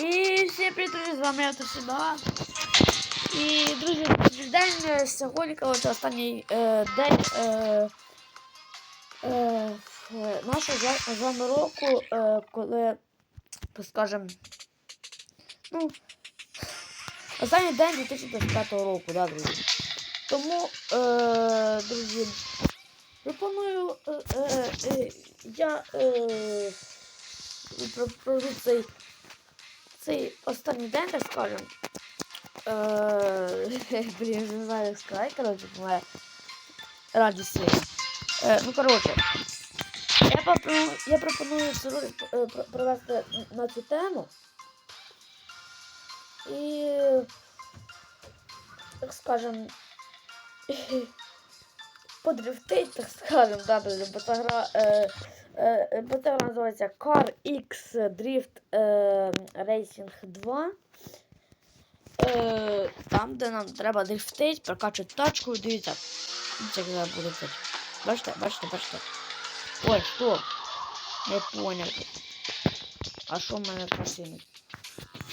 І всім привіт, з вами я Тошина. І, друзі, день. е, Сьогодні, коротше, останній е, день е, е, нашого з ва- вами року, е, коли, скажем, ну, останній день 2025 року, да, друзі. Тому, е, друзі, пропоную, е, е, е, я е, про- прожу цей цей останній день, скажем. Е, блін, не знаю, як сказати, коротше, моя радість. Е, ну, коротше, я пропоную, я пропоную е, про- провести на цю тему. І, так скажем, подрифтить, так скажем, да, бо ця гра, бо ця гра називається Car X Drift е, Racing 2. Е, там, де нам треба дрифтить, прокачувати тачку, дивіться. Дивіться, як зараз буде це. Бачите, бачите, бачите. Ой, що? Не поняв. А що в мене машиною?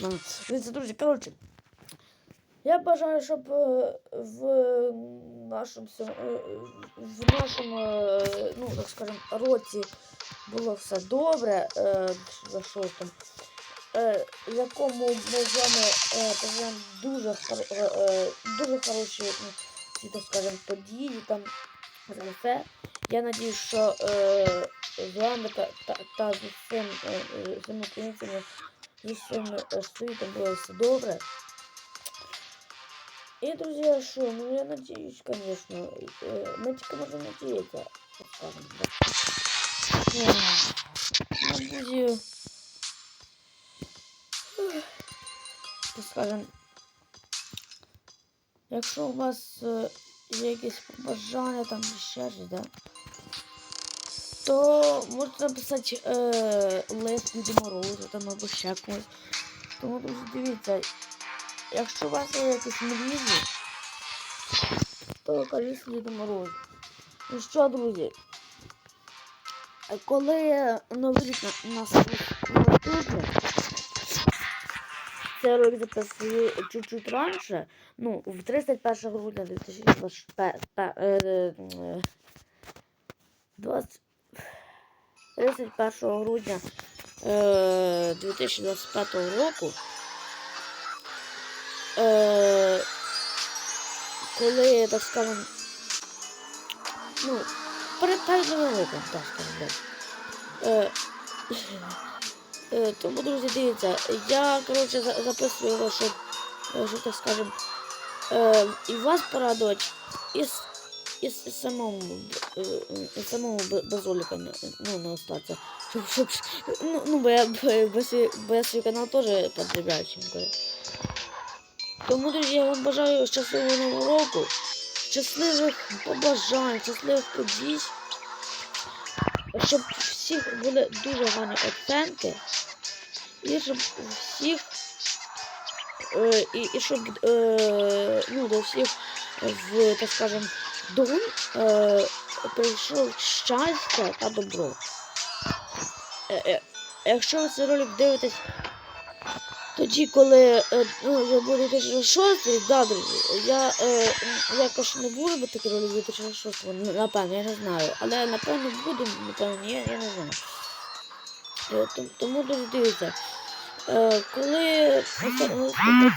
Ну, Дивіться, друзі, коротше. Я бажаю, щоб е, в нашому е, в нашому, е, ну так скажем, році було все добре, е, за шостим, е, в якому ми з вами е, поживемо дуже, е, е, дуже хороші, ну, так скажем, події там за все. Я надію, що е, з вами та, та, та з усім, е, е, українцями, з усім е, світом було все добре. И, друзья, что, ну я надеюсь, конечно. Э, Мы тільки можемо надіятися, так скажем, да. Так скажем, якщо у вас е, є якісь побажання там ще щось, да, то можете написати е, лист Діду Морозу там або ще комусь. Тому, друзі, дивіться, якщо у вас є якісь мрії, то кажіть Діду Морозу. Ну що, друзі, коли Новий рік на- нас наступне, це ролик записую чуть-чуть раніше, ну, в 31 грудня 2025 е, е, 20 31 грудня е, 2025 року. Е, коли, так скажем, ну, перед перед так так. Е, е, тому, друзі, дивіться, я, коротше, за- записую його, щоб, е, щоб так скажем, і вас порадувати, і, і, і самому, і самому без Оліка ну, не остатися. Щоб, щоб, ну, ну, бо я, бо, я свій канал теж потребляю чим Тому, друзі, я вам бажаю щасливого нового року, щасливих побажань, щасливих подій, щоб всіх були дуже гарні оценки, і щоб всіх, е, і, і щоб е, ну, до всіх в, так скажем, дом е, прийшов щастя та добро. Якщо ви цей ролик дивитесь тоді, коли е, ну, вже буде 2006 рік, да, друзі, я е, якось не буду бо такий ролик 2006, ну, напевно, я не знаю. Але напевно буду, напевно, ні, я не знаю. Е, тому, друзі, дивіться. Е, коли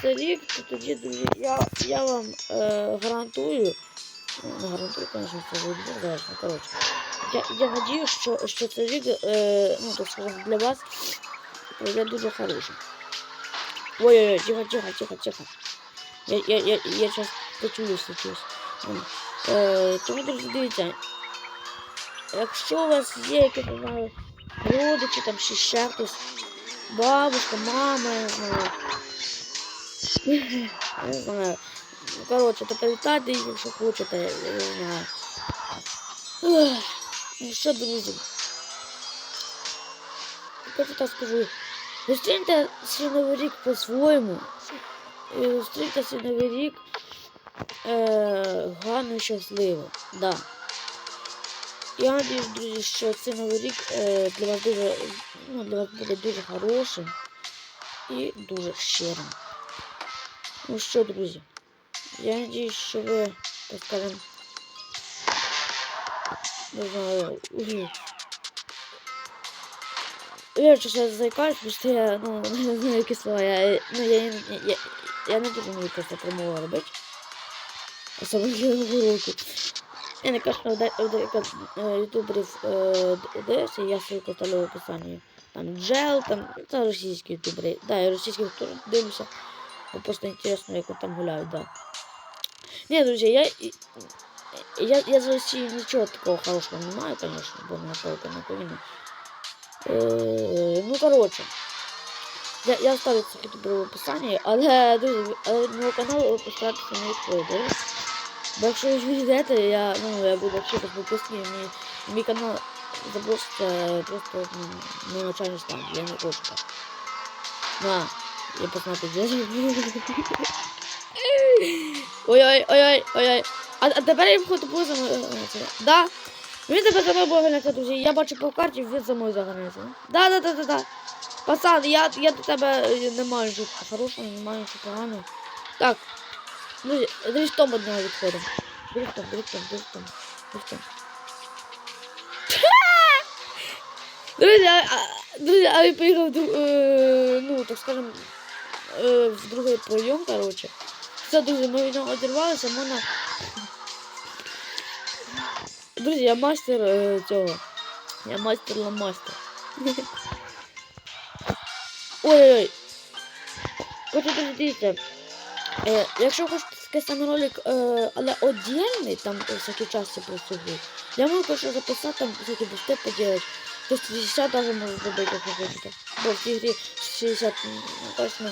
цей рік, то тоді, друзі, я, я вам е, гарантую, не гарантую, звісно, це буде залежно, коротше. Я, я надію, що, що цей рік, е, ну, так скажемо, для вас пройде дуже хороший. Ой-ой-ой, тихо, тихо, тихо, тихо. Я, я, я, я сейчас почуюсь. Ладно. Е, тому, друзі, дивіться. Якщо у вас є якісь, родичі, там ще ще хтось, бабушка, мама, я знаю. Я знаю. Ну, коротше, то привітайте їх, якщо хочете, я не знаю. Ну що, друзі? Я так скажу. Зустріньте свій по-своєму. Зустріньте свій рік е, гарно і щасливо. Да. Я надіюсь, друзі, що цей новий рік е, для вас дуже ну, для вас буде дуже хорошим. і дуже щирим. Ну що, друзі, я надіюсь, що ви, так скажем, не знаю. Я я заикаюсь, потому что я, ну, не знаю, які слова. Я, ну, я, я, я, я не дуже вмію просто промову робити. Особливо я руку. Я не кажу, що ютуберів е, дивився, я ссылку оставлю в описанні. Там джел, там, це російські ютубери. Да, я російських теж дивлюся. Бо просто інтересно, як вони там гуляють, да. Ні, друзі, я, я, я з Росії нічого такого хорошого не маю, конечно, бо не толка на коліна. Е, ну, коротше. Я, я оставлю це ютубер в описанні, але, друзі, але мого каналу постаратися не відходити. Бо якщо ви йдете, я, ну, я буду вообще без випусків, мій, мій канал заброситься просто ну, на начальний стан, я не хочу так. На, я посмотрю, де Ой-ой, ой-ой, ой-ой. А, а тепер я входу буду за мною заганяться. Да? Він тебе за мною буде ганяться, друзі. Я бачу по карті, він за мною заганяється. Да, да, да, да, да. Пацан, я, я до тебе е, не маю нічого хорошого, не маю нічого поганого. Так. Друзі, дрифтом одного відходимо. Дрифтом, дрифтом, дрифтом, дрифтом. Друзі, а, друзі, а я поїхав, е, ну, так скажем, е, в другий прийом, короче. Все, друзі, ми від нього одірвалися, можна... Друзі, я мастер е, цього. Я мастер ламастер. Ой-ой-ой. Хочу дуже дивіться. Е, якщо хочете такий самий ролик, е, але отдельний, там всякі часті просто гри, я можу конечно, записати, там всякі бусти поделать. То 60 даже можу зробити, якщо хочете. Бо в цій грі 60 м, точно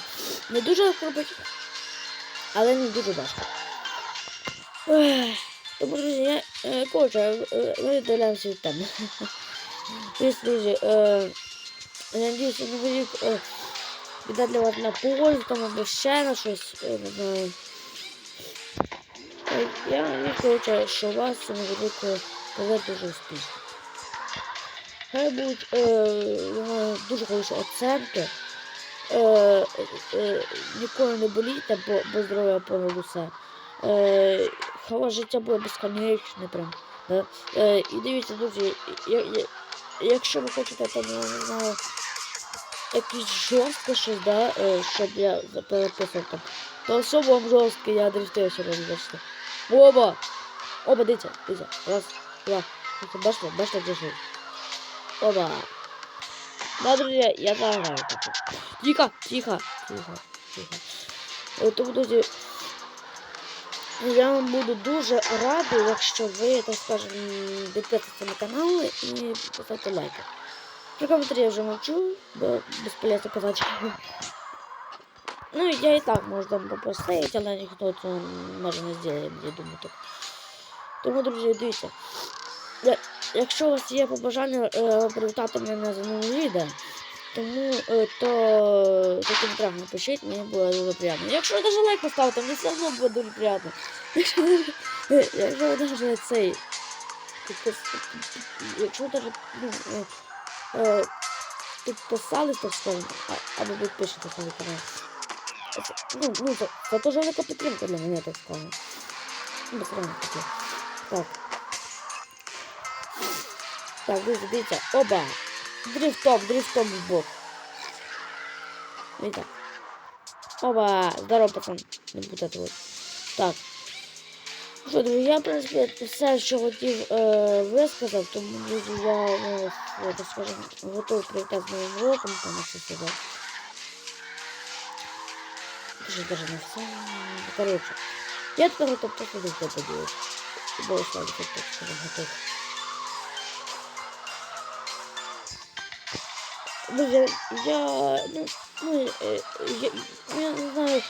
не дуже робити, але не дуже важко. Ех, Тому, друзі, я, е, коротше, е, ми віддаляємося е, я надіюся, новий рік е, на пользу, там або ще на щось, е, не. Е, Я надіюсь, коротше, що вас це рік буде дуже успішно. Хай будуть дуже хороші оценки. Е, ніколи не болійте, бо, бо здоров'я понад усе. Ваше життя буде безконечне прям. Да? Е, і дивіться, друзі, я, я, якщо ви хочете там, якісь жорстке щось, да, е, щоб я переписав там, то особо вам жорстке, я дрифтую раз бачите. Оба! Оба, дивіться, дивіться. Раз, два. Бачите, бачите, де жив. Оба. Да, друзі, я заграю. Тихо, тихо, тихо, тихо. Е, Тому, друзі, я вам буду дуже радий, якщо ви, так скажем, підписуєтеся на канал і поставите лайки. Про коментарі я вже мовчу, бо безполезно казати. Ну, я і так можу там попросити, але ніхто це може не зробити, я думаю так. Тому, друзі, дивіться. Якщо у вас є побажання е, привітати мене за новим відео, тому е, то за коментарях напишіть, мені буде дуже приємно. Якщо ви навіть лайк поставите, мені все одно буде дуже приємно. Якщо ви е, навіть цей. Якщо ви навіть ну, е, е, підписались, так скажемо, або підпишетесь на мій канал. Ну, ну, це, це теж велика підтримка для мене, так скажемо. Ну, без таке. Так. Так, друзі, дивіться. Оба! Дрифтом, дрифтом в бок. Дивіться. Оба! Здорово, пацан. Буде тут. Так. Що, друзі, я, в принципі, все, що хотів е, висказав, тому, друзі, я, ну, так скажемо, готовий привітати з новим роком, там, що сказав. Дуже даже не все. Короче. Я тепер готов просто до цього поділити. Бо скажем, готов. Друзі, я, ну, ну, е, я, я не знаю,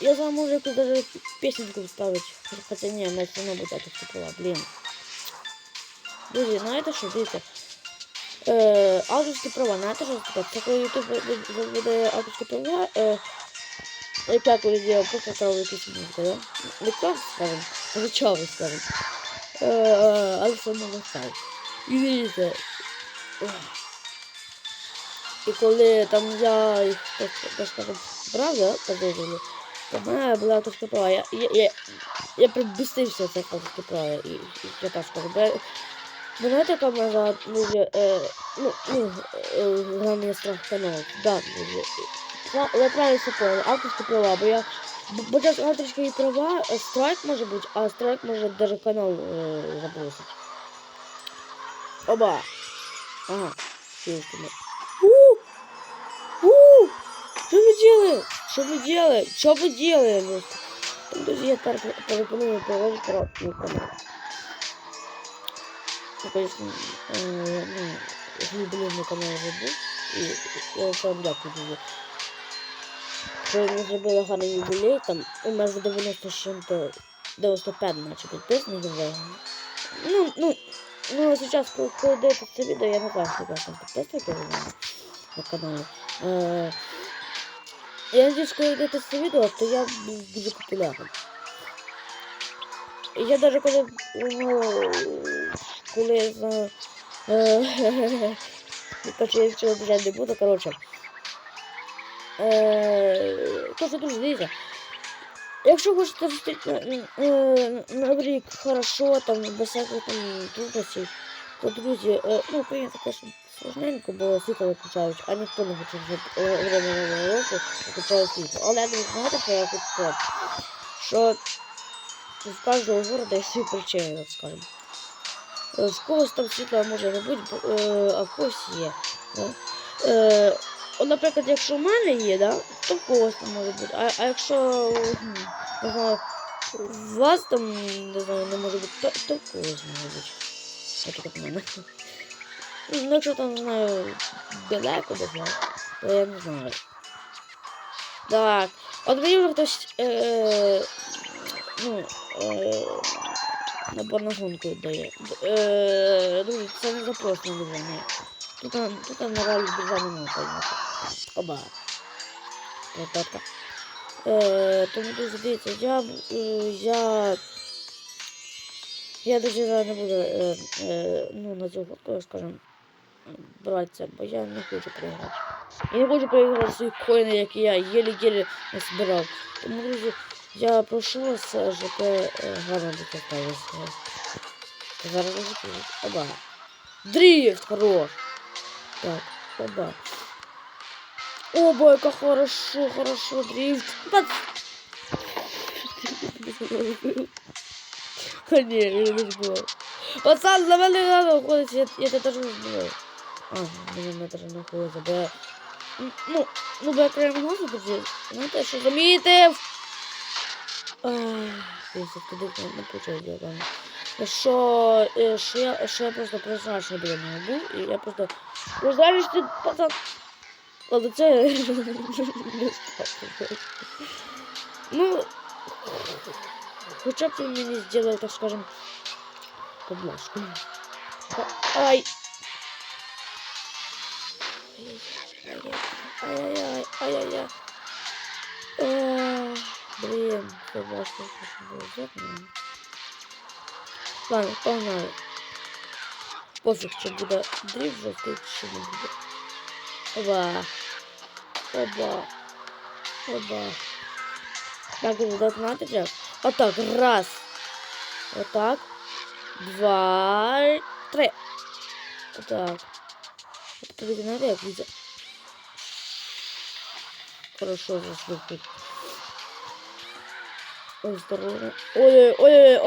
я за можу якусь даже песенку вставити, хоча ні, вона все одно буде авторська права, блін. Друзі, знаєте що, дивіться, е, авторські права, знаєте що це таке? Це коли YouTube видає авторські права, е, як коли зробив, просто став якийсь музика, да? Клас, скажем, звичайно, скажем. Е, е, але все одно не став. І дивіться. І коли там я їх, так, так подозрювали, то в мене була авторська права. Я, я, я, я прибістився авторських права, і, і, я так знаєте, яка може дуже, е, ну, ну, е, страх каналу? Да, дуже. Я правильно все понял, авторські права, бо я Бо зараз авторські права, е, страйк може бути, а страйк може даже канал е, забросить. Оба. Ага. Ёлки мо- У! У! Что вы делаете? Что вы делаете? Что вы делаете? Там, друзья, перепоную положить короткий канал. Ну, конечно, э, ну, юбилейный канал вже був. І я вам дякую дуже. Що ми зробили гарний юбілей, там у нас 90 з чим-то 95 наче підписників вже. Ну, ну, ну, а зараз, коли, коли дивитися це відео, я не знаю, скільки там підписників у мене на каналі. я надіюсь, коли дивитися це відео, то я буду. І Я даже коли, ну, коли я знаю, е, я вчора дуже не буду, коротше, Е, то, що дуже дивіться. Якщо хочете зустріти на, рік хорошо, там, без всяких там трудностей, то, друзі, е, ну, прийнято, конечно, сложненько, бо світло виключають, а ніхто не хоче, щоб е, время нового року виключають світло. Але ви знаєте, що я хочу? Що з кожного города є свої причини, так скажемо. Е, В когось там світла може не бути, е, а в когось є. Да? Е, наприклад, якщо в мене є, да, то в когось там може бути. А, а якщо не знаю, у вас там не знаю, не може бути, то, то в когось може бути. Так як в мене. Ну, якщо там, не знаю, далеко десь, да, то я не знаю. Так. От мені вже хтось е, ну, е, набор на гонку дає. Е, друзі, це не запрос на движення. Тут, там- тут там на реалі державний немає, конечно. Оба. Ребятка. Е, тому дуже дивіться, я, е, я, я дуже зараз не буду е, е, ну, на цю фотку, скажімо, братися, бо я не хочу проіграти. Я не хочу проіграти свої коїни, які я єлі-єлі збирав. Тому, друзі, я прошу вас, е, щоб е, гарно до цього ставилися. Зараз. Оба. Дрифт, хорош. Так, оба. Оба, как хорошо, хорошо, дрифт. Пац... А ні, я не збивав. Пацан, на мене не я, я тебе теж не збивав. А, мені не теж не ходить, бо Ну, ну, бо я краєм глазу тоді, знаєте, що замітив. Ах, я туди не почав діяти. Що, е, що я, що я просто призначений біля нього був, і я просто... Призначений, пацан, але це не став. Ну, хоча б він мені зробив, так скажем, поблажку. Ай! Ай-яй-яй, ай-яй-яй. Ах, Блін, поблажку хочу було взяти. ну. Ладно, погнали. Пофіг, чи буде дріб жовтий, чи не буде. Оба. Оба. Оба. Так, уже доконати треба. Отак, раз. Отак. Два. Три. Отак. Тобто знаєте, як вийде. Хорошо заслухай. Ой, здорово. Ой-ой,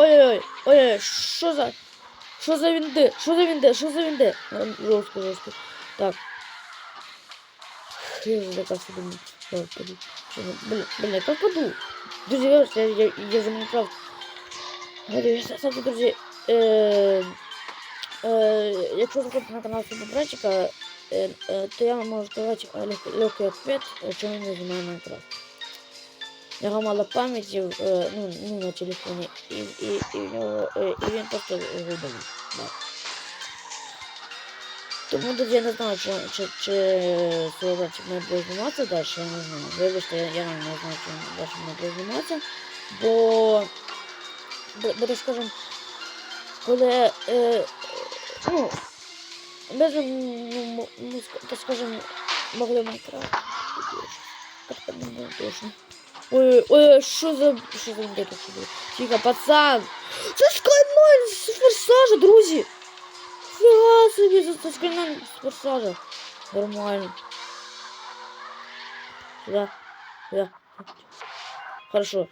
ой-ой, що за... Що за вінди? Що за вінди? Що за? Ем, Жорстко, жорстко. Так. Я злякався, думаю, Блін, блін, я как паду? Друзі, вибачте, я, я, я за Майнкрафт. Говорю, кстати, друзі, е, е, якщо заходите на канал Фіба Братчика, е, е, то я вам можу сказати е, лег- легкий ответ, е, чому не знімаю Майнкрафт. У нього мало пам'яті е, ну, ну, на телефоні, і, і, і, в нього, е, і він просто видавив. Да. Тому друзі, я не знаю, чи, чи, чи Соловейчик не буде зніматися далі, я не знаю. Вибачте, я, не знаю, чи далі не буде зніматися, бо, бо, так скажем, коли, е, ну, без, ну, м- ну, так скажем, могли Майнкрафт. Ой, ой, що за... Що за де тут? Тихо, пацан! Це скайноль з форсажа, друзі! Фіга собі, це- це скайноль з форсажа. Нормально. Сюда, сюда. Хорошо.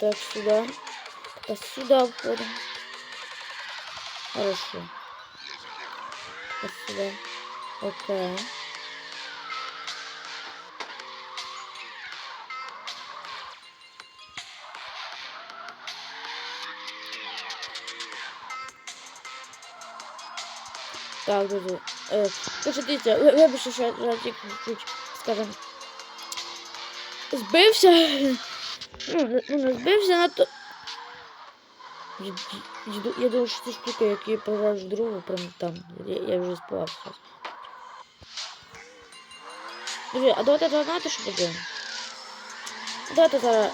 Так, сюда. Так, сюда входим. Хорошо. Так, сюда. Окей. Так, друзі. Е, Тож дивіться, ви- вибачте, що я чуть, скажем, збився. Ну, не- ну, збився на то. Я, думаю, що ці штуки, які пожежу другу, прям там. Я, вже спав зараз. Друзі, а давайте знаєте, що будемо? Давайте зараз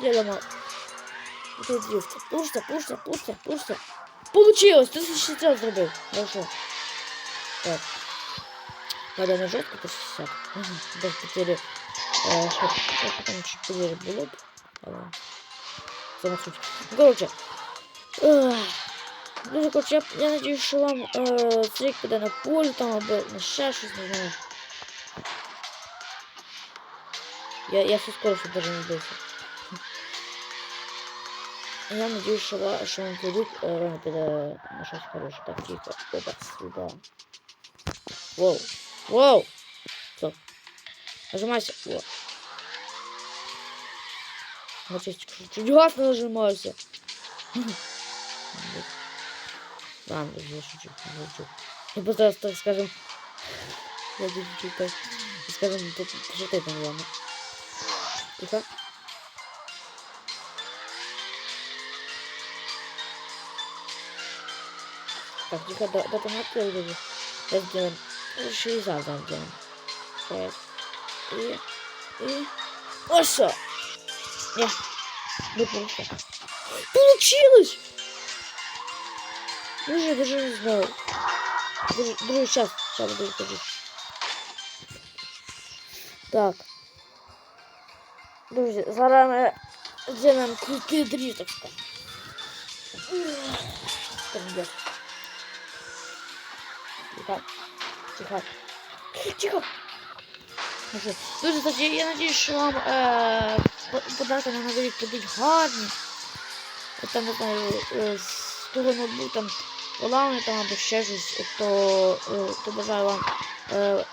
ділимо. Цей дрифт. Пушся, пушся, пушся, пушся. Получилось! Ти ще це зробив. Хорошо. Так. Надо на жестко по 60. Угу. До потери. Э, что, что там 4 блок. Ага. Сама суть. Короче. Ну, короче, я, я надеюсь, что вам э, стрик когда на поле, там, об, на шашу, не знаю. Я, я со скоростью даже не сбился. Я надеюсь, что, что он придет э, ровно когда наша хорошая тактика. Опа, сюда. Воу. Воу. Стоп. Нажимайся. Во. Вот здесь чуть- чуть газ нажимаюся. Ладно, я шучу, я шучу. Я постараюсь, так скажем, я чуть-чуть так, скажем, тут пошутить там, ладно. Тихо. Так, тихо, до, до томата я вижу. Я сделаем. Завтра сделаем. Так. И... И... Оша! Не. Не получилось. Даже, даже не знаю. Даже, даже сейчас, сейчас буду ходить. Так. Друзі, зараз ми зробимо крутий дріт, так сказати. Тихо. Тихо. Дуже, кстати, я надеюсь, що вам е, по- подарки на Новий будуть гарні. Там, не знаю, е, з того ноутбук там поламаний там або ще щось, то, е, то бажаю вам е,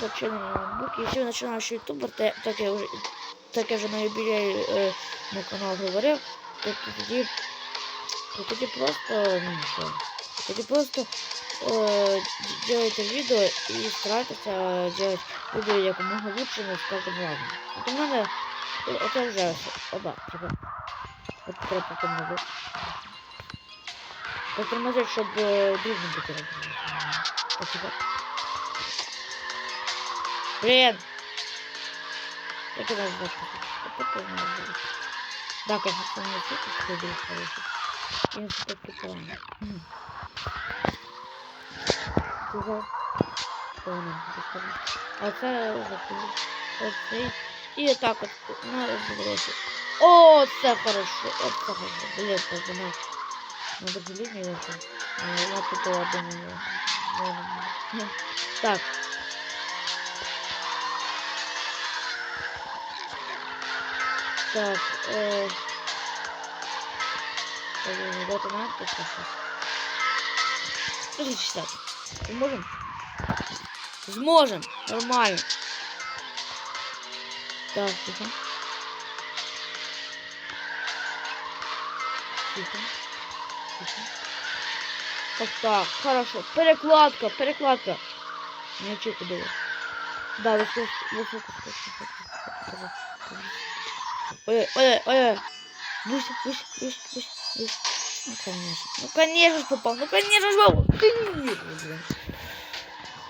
починені ноутбуки. Якщо ви починаєш ютубер, так я вже так я вже на юбілеї е, на канал говорив, то тоді то тоді просто, ну що, тоді просто э, делайте видео и старайтесь э, делать видео якомога лучше, но с каждым разом. Вот у меня это уже оба, типа, вот треба потормозить. Потормозить, чтобы дружно бути робити. Вот, типа. Блин! Это даже значит, это тоже надо будет. Да, конечно, что мне цветы сходили хорошие. Я не так прикольно. Чого? Що нам буде сказати? А це закрили. Оцей. І так от на розбросі. О, це хорошо. О, це хорошо. Блін, позима. Надо железный это. Я тут думаю. ладно. Так. Так, э... Вот она, то сейчас. Скажи читать. Зможем? Зможем. Нормально. Так, тихо. Тихо. Тихо. Так, так, хорошо. Перекладка, перекладка. Не чути було. Да, високо, високо, високо. Ой, ой, ой, ой. Выше, выше, выше, выше, выше. Ну, конечно. Ну, конечно ж попал. Ну, конечно ж попал. Конечно, блин.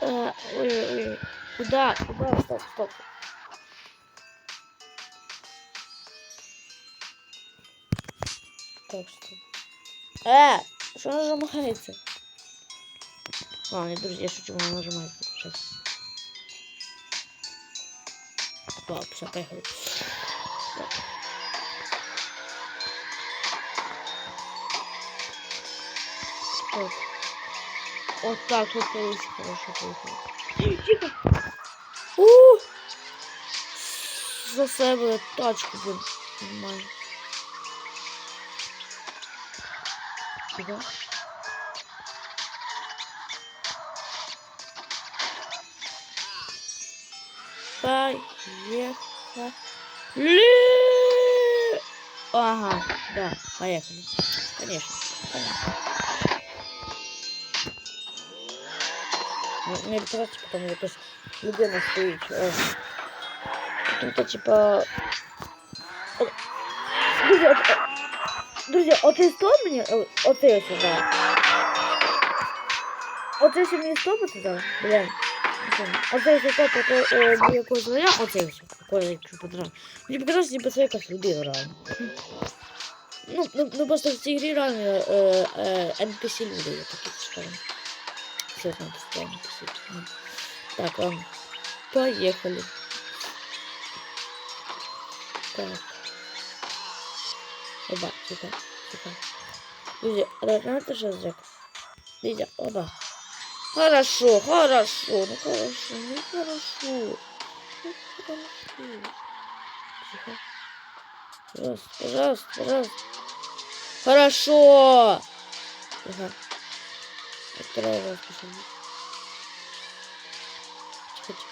А, ой, ой, ой. Куда? Куда? Стоп, стоп. Так, что? Э, что нажимается? Ладно, друзья, я шучу, она нажимает сейчас. Ладно, все, поехали. Так. Так. Вот так вот очень хорошо поехали. Тихо. У! Себе тачку, блин. Нормально. Тихо. Поехали. Ага, да, поехали. Конечно, конечно. Ну, Не просто потом якось людина стоїть. Е, Тут, типа. От- Друзі, от, е, друзі, оцей стоп мені, е, оцей да. Оцей що мені стопити зараз, блін. Оцей ось стоп, е, до якого звання, оцей ось, який якщо подрав. Мені показалось, ніби це якась людина реально. Ну, ну, ну просто в цій грі реально е, е, NPC люди, я так скажу. Все NPC. Ну, Так, ладно. Поехали. Так. Оба, тихо, тихо. Друзья, знаете, что Джек? Друзья, оба. Хорошо, хорошо, ну хорошо, ну хорошо. Ну хорошо. Тихо. Пожалуйста, пожалуйста, пожалуйста. Хорошо. Тихо. Второй раз посадить. Тихо,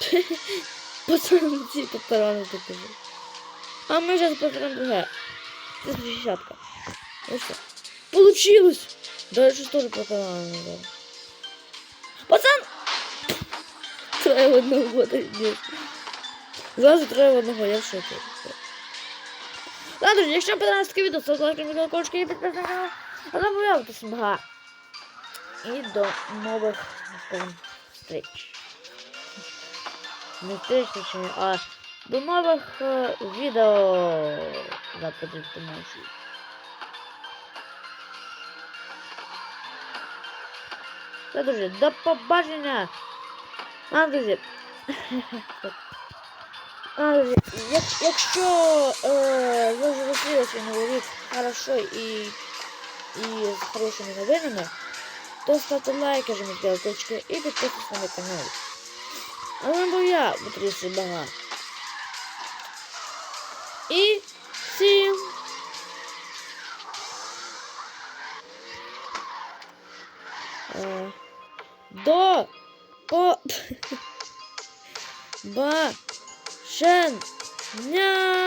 тихо, тихо. Пацаны, типа, тараны покажи. А мы сейчас посмотрим другая. Это десятка. Ну что? Получилось! Дальше тоже по тараны надо. Пацан! Трое в одного года нет. Зразу троє в одного, я в шокі. Ладно, друзі, якщо вам подобається таке відео, ставте лайки, колокольчики і підписуйтесь на канал. А забавляйтесь много. І до скажімо, встреч. Не встреч, а до нових е, відео. Западів тому що. Все, друзі, до побачення. А, друзі. А, друзі, як, якщо е, ви новий рік хорошо і, і з хорошими новинами, то ставте лайки, жміть колокольчики і підписуйтесь на мій канал. А вам був я, Патрісій Бага. І всім е, до по ба шен ня